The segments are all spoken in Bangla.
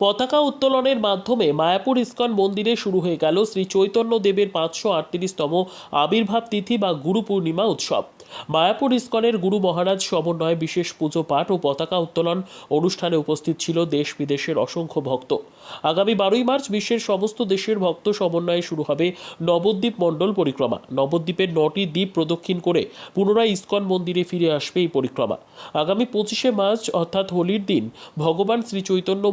পতাকা উত্তোলনের মাধ্যমে মায়াপুর ইস্কন মন্দিরে শুরু হয়ে গেল শ্রী চৈতন্য দেবের পাঁচশো আটত্রিশতম আবির্ভাব তিথি বা গুরু পূর্ণিমা উৎসব। মায়াপুর ইস্কনের গুরু মহারাজ সমন্বয়ে বিশেষ পুজো পাঠ ও পতাকা উত্তোলন অনুষ্ঠানে উপস্থিত ছিল দেশ বিদেশের অসংখ্য ভক্ত। আগামী বারোই মার্চ বিশ্বের সমস্ত দেশের ভক্ত সমন্বয়ে শুরু হবে নবদ্বীপ মণ্ডল পরিক্রমা। নবদ্বীপের নটি দ্বীপ প্রদক্ষিণ করে পুনরায় ইস্কন মন্দিরে ফিরে আসবে এই পরিক্রমা। আগামী পঁচিশে মার্চ অর্থাৎ হোলির দিন ভগবান শ্রী চৈতন্য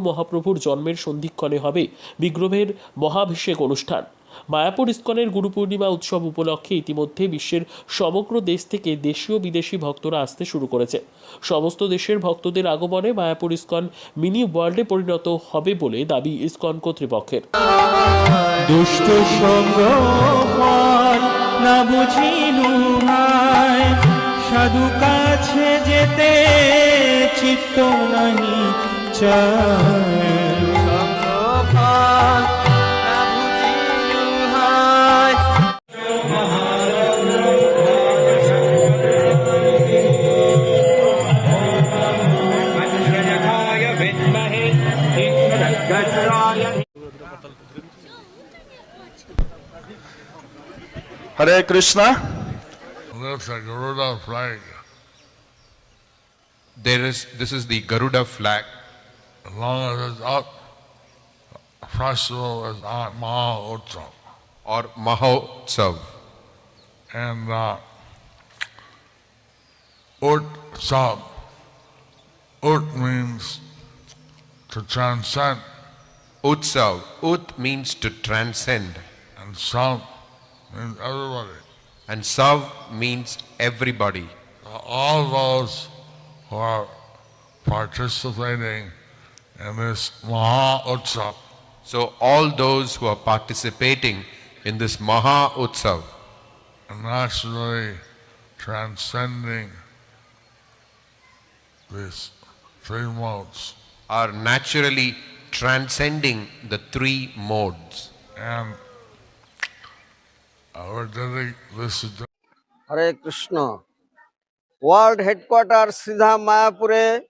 মহাপ্রভুর জন্মের সন্ধিক্ষণে হবে বিগ্রহের মহাভিষেক অনুষ্ঠান। মায়াপুর ইস্কনের গুরু পূর্ণিমা উৎসব উপলক্ষে ইতিমধ্যে বিশ্বের সমগ্র দেশ থেকে দেশীয় বিদেশি ভক্তরা আসতে শুরু করেছে। সমস্ত দেশের ভক্তদের আগমনে মায়াপুর ইস্কন মিনি ওয়ার্ল্ডে পরিণত হবে বলে দাবি ইস্কন কর্তৃপক্ষের। সাধু কাছে যেতে চিত্ত নাহি। Hare Krishna There is, this is the Garuda flag. As long as it's up, festival is Utsav. or Mahotsav. And uh, Utsav, Ut means to transcend, Utsav. Ut means to transcend, and Sav means everybody. and Sav means everybody. All those who are participating this Maha Utsav. So all those who are participating in this Maha Utsav. Naturally transcending these three modes. Are naturally transcending the three modes. And our this is Hare Krishna. World headquarters Siddha Mayapure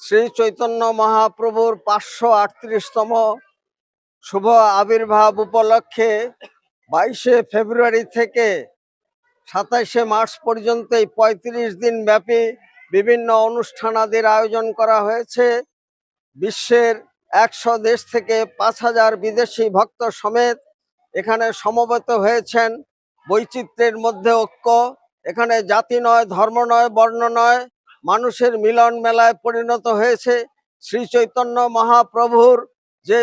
Shri Chaitanya মহাপ্রভুর পাঁচশো আটত্রিশতম শুভ আবির্ভাব উপলক্ষে বাইশে ফেব্রুয়ারি থেকে সাতাইশে মার্চ পর্যন্ত এই পঁয়ত্রিশ দিন ব্যাপী বিভিন্ন অনুষ্ঠানাদির আয়োজন করা হয়েছে। বিশ্বের একশো দেশ থেকে পাঁচ হাজার বিদেশি ভক্ত সমেত এখানে সমবেত হয়েছেন। বৈচিত্র্যের মধ্যে ঐক্য। এখানে জাতি নয়, ধর্ম নয়, বর্ণ নয় মানুষের মিলন মেলায় পরিণত হয়েছে। শ্রী চৈতন্য মহাপ্রভুর যে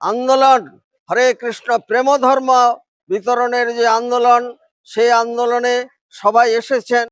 আন্দোলন, হরে কৃষ্ণ প্রেম ধর্ম বিতরণের যে আন্দোলন, সেই আন্দোলনে সবাই এসেছেন।